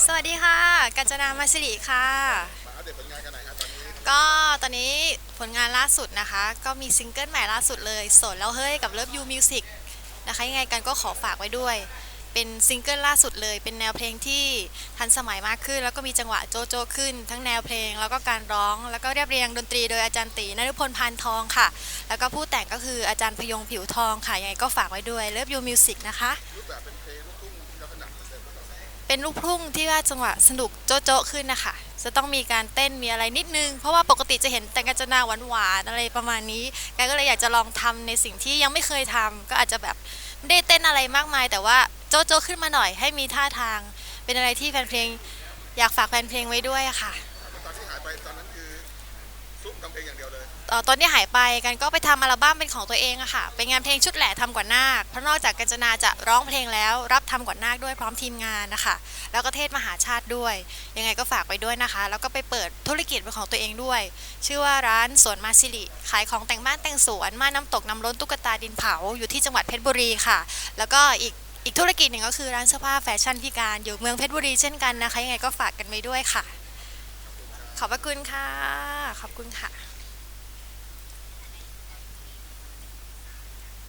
สวัสดีค่ะ กัญจนามาสิริค่ะ มาอัปเดตผลงานกันหน่อยครับตอนนี้ก็ตอนนี้ผลงานล่าสุดนะคะ ก็มีซิงเกิลใหม่ล่าสุดเลยโสดแล้วเฮ้ยกับ Love You Music นะคะยังไงกันก็ขอฝากไว้ด้วย เป็นซิงเกิลล่าสุดเลย เป็นแนวเพลงที่ทันสมัยมากขึ้น แล้วก็มีจังหวะโจโจขึ้น ทั้งแนวเพลงแล้วก็การร้อง แล้วก็เรียบเรียงดนตรีโดยอาจารย์ตีนฤพลพานทองค่ะ แล้วก็ผู้แต่งก็คืออาจารย์พยงผิวทองค่ะยังไงก็ฝากไว้ด้วย Love You Music นะคะ รูปแบบเป็นเพลงลูกทุ่งที่เร เป็นลูกทุ่งที่ว่าจังหวะสนุกโจ๊ะโจ๊ะขึ้นนะคะ จะต้องมีการเต้นมีอะไรนิดนึง เพราะว่าปกติจะเห็นแต่งกัญจนาหวานหวานๆอะไรประมาณนี้แกก็เลยอยากจะลองทำในสิ่งที่ยังไม่เคยทำก็อาจจะแบบไม่ได้เต้นอะไรมากมาย แต่ว่าโจ๊ะโจ๊ะขึ้นมาหน่อยให้มีท่าทาง เป็นอะไรที่แฟนเพลง อยากฝากแฟนเพลงไว้ด้วยค่ะตอนที่หายไปตอนนั้นคือ เพลงอย่างเดียวเลยเอ่อตอนที่หายไปกันก็ไปทำอัลบั้มเป็นของตัวเองอะค่ะ เป็นงานเพลงชุดแหล่ทำกว่านาคเพราะนอกจากกัญจนาจะร้องเพลงแล้ว รับทำกว่านาคด้วยพร้อมทีมงานนะคะแล้วก็เทศมหาชาติด้วย ยังไงก็ฝากไปด้วยนะคะ แล้วก็ไปเปิดธุรกิจเป็นของตัวเองด้วย ชื่อว่าร้านสวนมาซิลิขายของแต่งบ้านแต่งสวนม่านน้ำตกน้ำล้นตุ๊กตาดินเผาอยู่ที่จังหวัดเพชรบุรีค่ะ แล้วก็อีกอีกธุรกิจหนึ่งก็คือร้านเสื้อผ้าแฟชั่นพิการอยู่เมืองเพชรบุรีเช่นกันนะคะยังไงก็ฝากกันไว้ด้วยค่ะ ขอบพระคุณค่ะ ขอบคุณค่ะ